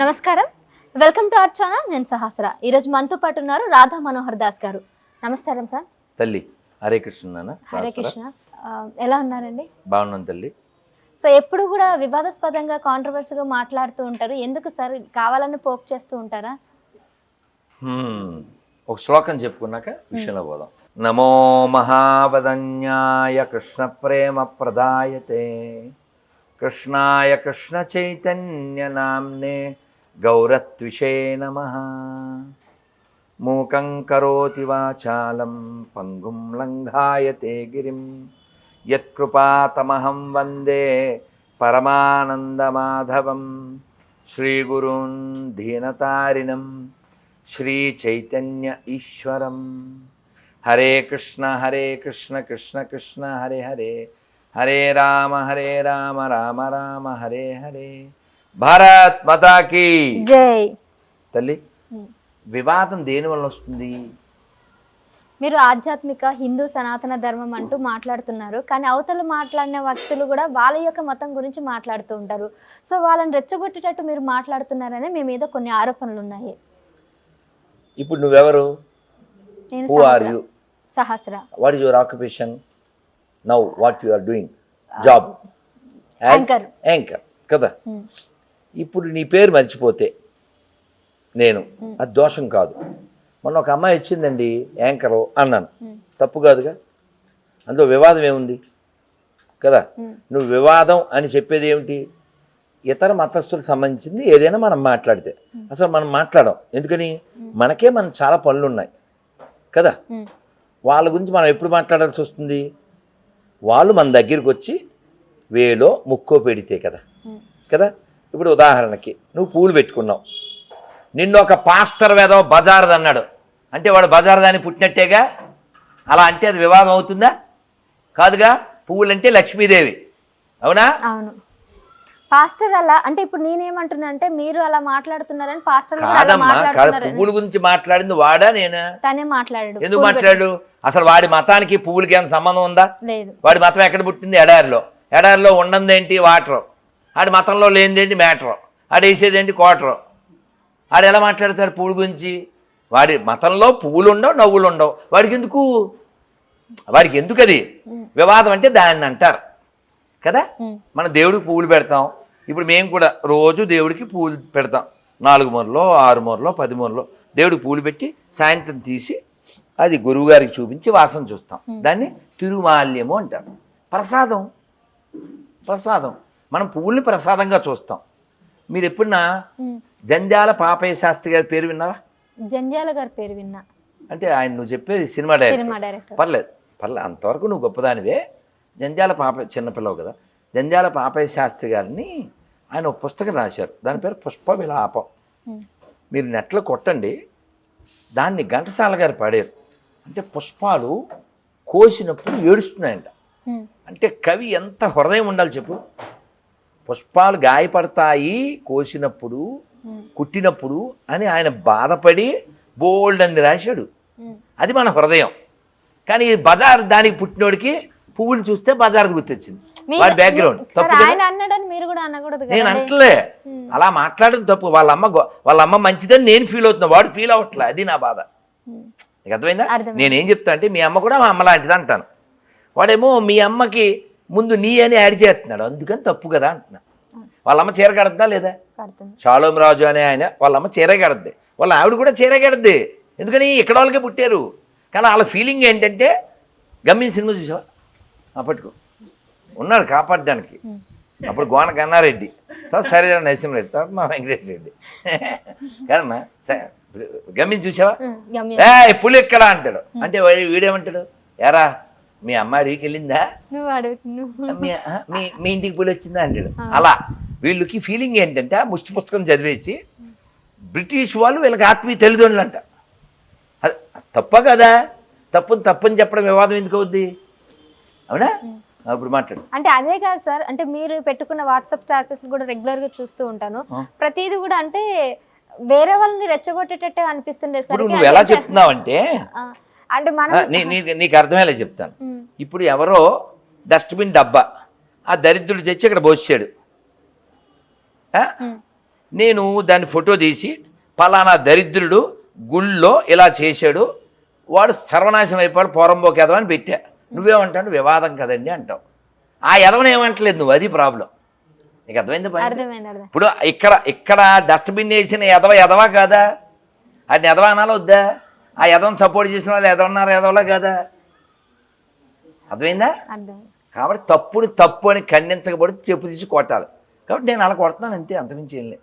నమస్కారం. Welcome to our channel. నేను సహస్ర ఈరోజు మనతో పాటు ఉన్నారు రాధా మనోహర్ దాస్ గారు. నమస్కారం సార్. తల్లి హరే కృష్ణ నాన్న హరే. కృష్ణ. ఎలా ఉన్నారండి? బాగున్నాను తల్లి. సో ఎప్పుడు కూడా వివాదాస్పదంగా కాంట్రవర్సీగా మాట్లాడుతూ ఉంటారు. ఎందుకు సార్? కావాలని పోక్ చేస్తూ ఉంటారా. ఒక శ్లోకం చెప్పుకున్నాక విషయంలో పోదాం. నమో మహావదన్యాయ కృష్ణ ప్రేమ ప్రదాయతే. కృష్ణాయ కృష్ణ చైతన్య నామ్నే గౌరత్విషే నమ మూకం కరోతి వాచాలం పంగుం లంఘాయతే గిరిం యత్కృపాతమహం వందే పరమానందమాధవం శ్రీగురున్ దీనతారిణం శ్రీచైతన్య ఈశ్వరం హరే కృష్ణ హరే కృష్ణ కృష్ణ కృష్ణ హరే హరే హరే రామ హరే రామ రామ రామ హరే హరే భారత్ మతాకి జై. తల్లి వివాదం దేని వల్ల వస్తుంది? మీరు ఆధ్యాత్మిక హిందూ సనాతన ధర్మం అంటూ మాట్లాడుతున్నారు. కానీ అవతల మాట్లాడిన వ్యక్తులు కూడా వాళ్ళ యొక్క మతం గురించి మాట్లాడుతూ ఉంటారు. సో వాళ్ళని రెచ్చగొట్టేటట్టు మీరు మాట్లాడుతున్నారని మీ మీద కొన్ని ఆరోపణలు ఉన్నాయి. ఇప్పుడు నువ్వెవరు? నేను who are Sahasra. You Sahasra. What is your occupation now what you are doing job Anchor. Anchor కదా. ఇప్పుడు నీ పేరు మర్చిపోతే నేను. అది దోషం కాదు. మొన్న ఒక అమ్మాయి వచ్చిందండి యాంకరు అన్నాను. తప్పు కాదుగా? అందులో వివాదం ఏముంది? కదా? నువ్వు వివాదం అని చెప్పేది ఏమిటి? ఇతర మతస్థులకు సంబంధించింది ఏదైనా మనం మాట్లాడితే. అసలు మనం మాట్లాడం ఎందుకని? మనకే మన చాలా పనులు ఉన్నాయి కదా వాళ్ళ గురించి మనం ఎప్పుడు మాట్లాడాల్సి వస్తుంది? వాళ్ళు మన దగ్గరికి వచ్చి వేలో ముక్కో పెడితే కదా? కదా? ఇప్పుడు ఉదాహరణకి నువ్వు పూలు పెట్టుకున్నావు. నిన్ను ఒక పాస్టర్ వేదో బజార్ది అన్నాడు. అంటే వాడు బజార్ దాన్ని పుట్టినట్టేగా? అలా అంటే అది వివాదం అవుతుందా? కాదుగా? పువ్వులు అంటే లక్ష్మీదేవి. అవునా? అవును. పాస్టర్ అలా అంటే ఇప్పుడు నేనేమంటున్నా అంటే మీరు అలా మాట్లాడుతున్నారని పాస్టర్ కూడా అలా కాదమ్మా కాదు పువ్వుల గురించి మాట్లాడింది వాడా నేనా? తనే మాట్లాడాడు. ఎందుకు మాట్లాడు అసలు వాడి మతానికి పువ్వులకి ఏమైనా సంబంధం ఉందా? లేదు. వాడి మతం ఎక్కడ పుట్టింది? ఎడారిలో. ఎడారిలో ఉండదేంటి వాటర్. ఆడి మతంలో లేనిదేంటి మ్యాటర్? ఆడు వేసేదేంటి క్వార్టర్? ఆడు ఎలా మాట్లాడతాడు పువ్వుల గురించి? వాడి మతంలో పువ్వులు ఉండవు నవ్వులు ఉండవు వాడికి ఎందుకు వాడికి ఎందుకు అది వివాదం అంటే దాన్ని అంటారు. కదా? మన దేవుడికి పువ్వులు పెడతాం. ఇప్పుడు మేము కూడా రోజు దేవుడికి పువ్వులు పెడతాం. నాలుగు మూరలో ఆరు మూరలో పది మూరలో. దేవుడికి పువ్వులు పెట్టి సాయంత్రం తీసి అది గురువుగారికి చూపించి వాసన చూస్తాం. దాన్ని తిరుమాల్యము అంటారు. ప్రసాదం. ప్రసాదం. మనం పువ్వుల్ని ప్రసాదంగా చూస్తాం. మీరు ఎప్పుడన్నా. జంజాల పాపయ్య శాస్త్రి గారి పేరు విన్నావా? జంధ్యాల గారి పేరు విన్నా. అంటే ఆయన నువ్వు చెప్పేది సినిమా డైరెక్టర్. పర్లేదు పర్లేదు. అంతవరకు నువ్వు గొప్పదానివే. జంజాల పాప చిన్నపిల్లవు కదా. జంజాల పాపయ్య శాస్త్రి గారిని ఆయన ఒక పుస్తకం రాశారు. దాని పేరు పుష్ప విలాపం మీరు నెట్లో కొట్టండి దాన్ని ఘంటసాల గారు పాడారు. అంటే పుష్పాలు కోసినప్పుడు ఏడుస్తున్నాయంట. అంటే కవి ఎంత హృదయం ఉండాలి చెప్పు. పుష్పాలు గాయపడతాయి కోసినప్పుడు కుట్టినప్పుడు అని ఆయన బాధపడి బోల్డ్ అని రాశాడు. అది మన హృదయం. కానీ బజార్ దానికి పుట్టినోడికి పువ్వులు చూస్తే బజార్ గుర్తొచ్చింది. వాడి బ్యాక్గ్రౌండ్ తప్పు నేను అంటలే అలా మాట్లాడడం తప్పు. వాళ్ళ అమ్మ వాళ్ళ అమ్మ మంచిదని నేను ఫీల్ అవుతున్నా. వాడు ఫీల్ అవ్వట్లే. అది నా బాధ. నీకు అర్థమైందా? అర్థమైంది. నేనేం చెప్తా అంటే మీ అమ్మ కూడా మా అమ్మ లాంటిది అంటాను. వాడేమో మీ అమ్మకి ముందు నీ అని యాడ్ చేస్తున్నాడు. అందుకని తప్పు కదా అంటున్నా. వాళ్ళ అమ్మ చీర కడద్దా లేదా? షాలోం రాజు అనే ఆయన వాళ్ళ అమ్మ చీర కడద్ది. వాళ్ళ ఆవిడ కూడా చీర కడద్ది. ఎందుకని? ఇక్కడ వాళ్ళకే పుట్టారు. కానీ వాళ్ళ ఫీలింగ్ ఏంటంటే గమ్యం సినిమా చూసావా? ఆ, పట్టుకో. ఉన్నాడు కాపాడడానికి. అప్పుడు గోన గన్నారెడ్డి తర్వాత సరే నరసింహరెడ్డి తర్వాత మా వెంకటరెడ్డి. కదమ్మా స- గమ్యం చూసావా? ఏ పులి ఎక్కడ అంటాడు. అంటే వాడు- వీడేమంటాడు? ఎరా మీ అమ్మ అడిగికి వెళ్ళిందా? నువ్వు అడుగు నువ్వు. మీ ఆ, మీ మీ ఇంటికి పులి వచ్చిందా అంటాడు. అలా వీళ్ళకి ఫీలింగ్ ఏంటంటే ఆ ముష్టి పుస్తకం చదివేసి బ్రిటిష్ వాళ్ళు వీళ్ళకి ఆత్మీయ తల్లిదండ్రులు అంట. అది తప్ప కదా? తప్పుని తప్పని చెప్పడం వివాదం ఎందుకు అవుద్ది? అవునా? అప్పుడు మాట్లాడు. అంటే అదే కాదు సార్ అంటే మీరు పెట్టుకున్న వాట్సాప్ స్టాటస్ కూడా రెగ్యులర్గా చూస్తూ ఉంటాను. ప్రతిదీ కూడా అంటే వేరే వాళ్ళని రెచ్చగొట్టేటట్టే అనిపిస్తుండే ఇప్పుడు సరికి నువ్వు ఎలా చెప్తున్నావంటే ఆ, అంటే మనం ఆ, నీ- నీ- నీకు అర్థమయ్యేలా చెప్తాను. ఇప్పుడు ఎవరో డస్ట్బిన్ డబ్బా ఆ దరిద్రుడు తెచ్చి ఇక్కడ పోసాడు నేను దాన్ని ఫోటో తీసి పలానా దరిద్రుడు గుళ్ళో ఇలా చేశాడు వాడు సర్వనాశనం అయిపోయాడు పోరంబోకి ఎదవని పెట్టా. నువ్వేమంటావు? వివాదం కదండి అంటావు. ఆ ఎదవని ఏమంటలేదు నువ్వు అది ప్రాబ్లం. నీకు అర్థమైంది ఇప్పుడు ఇక్కడ ఇక్కడ డస్ట్బిన్ వేసిన ఎదవ ఎదవా కాదా? అది ఎదవ అనాలి వద్దా? ఆ ఎదవని సపోర్ట్ చేసిన వాళ్ళు ఎదవన్నారు ఎదవలా కాదా. అర్థమైందా? అర్థమైంది. కాబట్టి తప్పుని తప్పు అని ఖండించకపోతే చెప్పు తీసి కొట్టాలి. కాబట్టి నేను అలా కొడుతున్నాను అంతే అంతమించి ఏం లేదు.